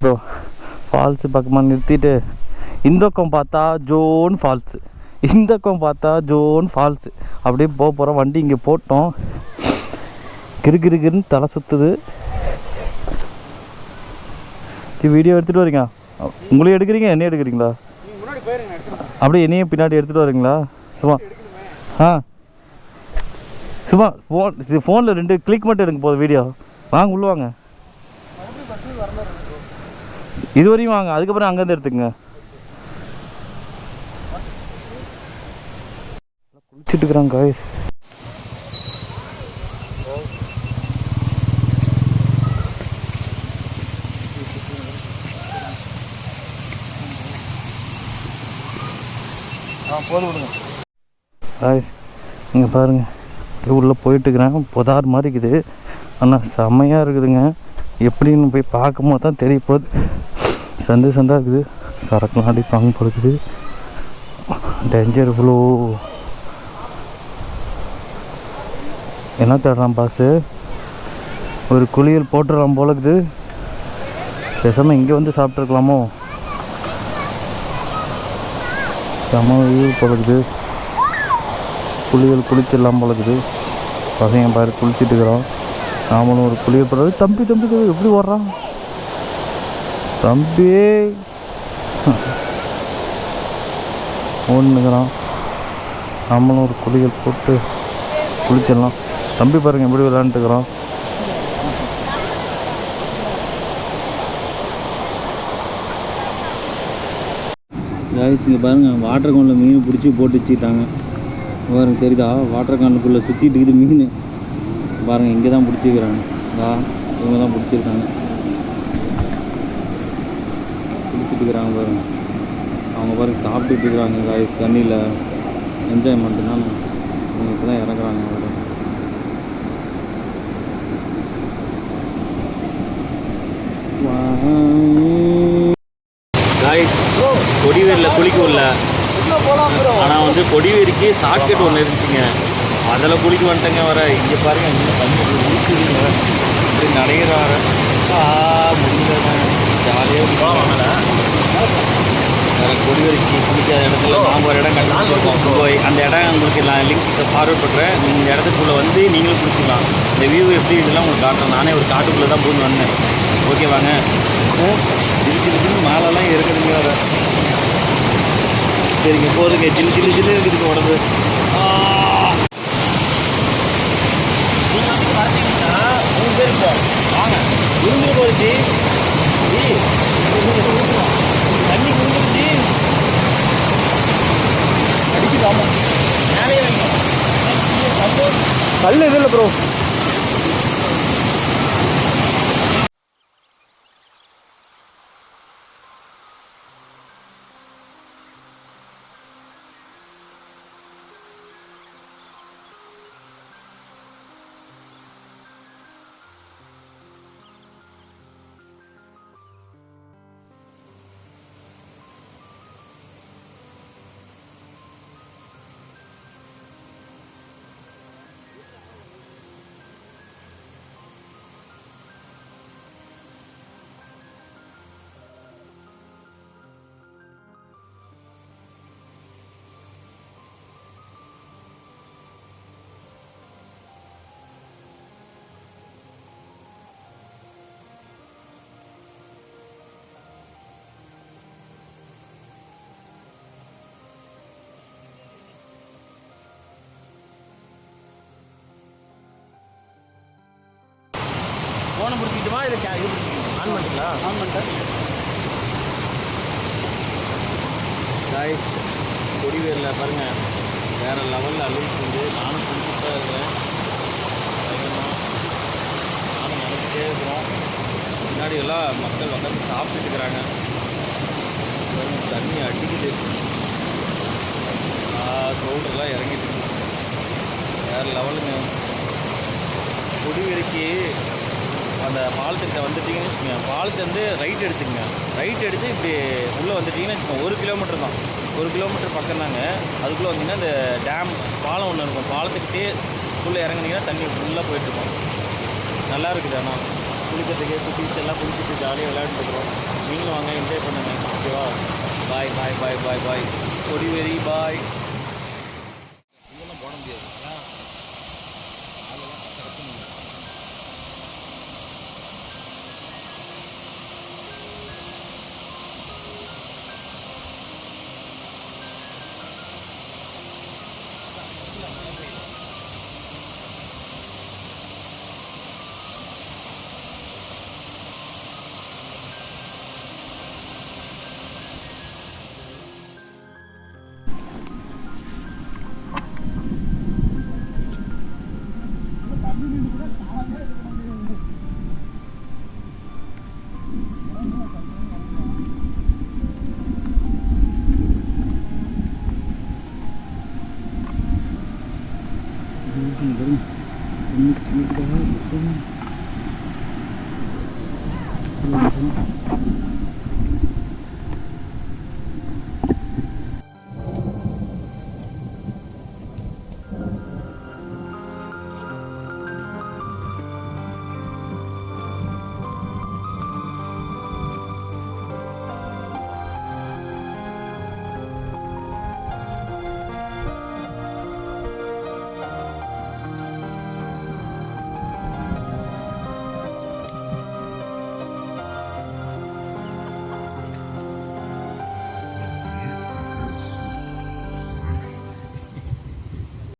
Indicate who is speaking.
Speaker 1: Bro falls பக்கமாக நிறுத்திட்டு இந்த பக்கம் பார்த்தா ஜோன் ஃபால்ஸு இந்த பக்கம் பார்த்தா ஜோன் ஃபால்ஸு அப்படியே போக போகிறோம் வண்டி இங்கே போட்டோம். கிறு தலை சுற்றுது வீடியோ எடுத்துகிட்டு வரீங்க உங்களையும் எடுக்கிறீங்க என்ன எடுக்கிறீங்களா? அப்படியே என்னையும் பின்னாடி எடுத்துகிட்டு வரீங்களா? சும்மா. ஆ. சும்மா ஃபோன் இது ஃபோனில் ரெண்டு கிளிக் மட்டும் எடுங்க போதும் வீடியோ வாங்க உள்ளே வாங்க. இது வரையும் வாங்க. அதுக்கப்புறம் அங்கேருந்து எடுத்துக்கங்க. குளிச்சுட்டு இருக்கிறாங்க guys. guys, இங்கே பாருங்க. உள்ளே போயிட்டுருக்குறேன் புதார் மாதிரி இருக்குது. ஆனால் செம்மையாக இருக்குதுங்க. எப்படின்னு போய் பார்க்கும்போது தான் தெரிய போகுது. சந்து சந்தாக இருக்குது. சரக்குலாம் அடிப்பாங்க போடுக்குது. டேஞ்சர் இவ்வளோ என்ன தேடுறான் பாஸு ஒரு குளியல் போட்டுடலாம் போல இருக்குது பேசாமல் இங்கே வந்து சாப்பிட்ருக்கலாமோ செம வெயில் போலக்குது. குளியல் குளிச்சிடலாம் போலக்குது. பசங்க பாரு குளிச்சுட்டு இருக்கிறோம். நாமளும் ஒரு குளியல் போடுறது தம்பி தம்பி தம்பி எப்படி ஓடுறான் தம்பி. ஓடுனுங்கிறான் நம்மளும் ஒரு குளியல் போட்டு குளிச்சிடலாம். தம்பி பாருங்க எப்படி விளையாண்டுக்கிறோம் காய்ஸ் இங்கே பாருங்கள் வாட்டர் கவுண்டில் மீன் பிடிச்சி போட்டு வச்சுக்கிட்டாங்க. பாருங்க தெரியுதா? வாட்டர் கவுண்டுக்குள்ளே சுற்றிட்டு இருக்குது மீன். பாருங்கள் இங்கே தான் பிடிச்சிக்கிறாங்க இதா இவங்க தான் பிடிச்சிருக்காங்க. பிடிச்சிட்டு இருக்கிறாங்க பாருங்க. அவங்க பாருங்க சாப்பிட்டுட்டு இருக்கிறாங்க காய்ஸ் தண்ணியில் என்ஜாய்மெண்ட்டுனா அவங்க இப்போ தான் இறக்குறாங்க அவங்க
Speaker 2: காய்ஸ் கொடிவேரியில் குளிக்க விடல ஆனால் வந்து கொடிவேரிக்கு சாக்கெட் ஒன்று இருந்துச்சுங்க. அதில் குளிக்க வந்துட்டேங்க வர இங்கே பாருங்க இங்கே தண்ணி ஊற்றுதுங்க இப்படி நடைகிறார ஆ முடியல ஜாலியாக வேறு கொடிவேரிக்கு குளிக்காத இடத்துல நாம் ஒரு இடம் கண்டுபிடிச்சிருக்கோம் போய் அந்த இடம் உங்களுக்கு நான் லிங்க் ஃபார்வர்ட் பண்ணுறேன் நீங்கள் இந்த இடத்துக்குள்ளே வந்து நீங்களும் குளிச்சிக்கலாம் இந்த வியூ எப்படி இதெல்லாம் உங்களுக்கு காட்டுறேன். நானே ஒரு காட்டுக்குள்ளே தான் பூந்து வந்தேன். ஓகே வாங்க. திடீர் திடீர்னு மாலெல்லாம் இருக்குதுங்க வர சரிங்க போதுங்க. சின்ன சின்ன சின்ன இருக்குதுங்க உடம்பு ஆ. நீங்க வந்து பார்த்தீங்கன்னா மூணு பேர் இருப்போம் வாங்க போச்சு தண்ணி விழுந்துருச்சு அடிச்சு காமா மேலே வைங்க
Speaker 1: கல் இது இல்லை ப்ரோ
Speaker 2: ஃபோனை பிடிச்சிட்டுமா இல்லை கே- இது ஆன் பண்ணிட்டீங்களா? ஆன் பண்ணிட்டேன். காய்ஸ் கொடிவேரில் பாருங்கள் வேறு லெவலில் அழிச்சு வந்து நானும் செஞ்சுட்டு தான் இருக்கிறேன் நானும் நினச்சிட்டே இருக்கிறோம். முன்னாடி எல்லாம் மக்கள் உட்காந்து சாப்பிட்டுட்டு இருக்கிறாங்க. தண்ணி அடிக்குது. சோல்டர்லாம் இறங்கிட்டு வேறு லெவலுங்க கொடிவேரிக்கு அந்த பாலத்துக்கிட்ட வந்துட்டீங்கன்னு வச்சுக்கோங்க. பாலத்துலேருந்து ரைட் எடுத்துங்க ரைட் எடுத்து இப்படி உள்ளே வந்துட்டீங்கன்னு வச்சுக்கோங்க. ஒரு கிலோமீட்டர் தான். ஒரு கிலோமீட்டர் பக்கம் தாங்க. அதுக்குள்ளே வந்தீங்கன்னா இந்த டேம் பாலம் ஒன்று இருக்கும். பாலத்துக்கிட்டே உள்ளே இறங்குனீங்கன்னா தண்ணி ஃபுல்லாக போயிட்டுருக்கும். நல்லா இருக்குது ஆனால் குளிக்கிறதுக்கு குட்டீஸ் எல்லாம் குளிச்சுட்டு ஜாலியாக விளையாண்டுருக்குறோம் நீங்களும் வாங்க. என்ஜாய் பண்ணுங்கள் ஓகேவா பாய் பாய் பாய் பாய் பாய் கொடிவேரி பாய்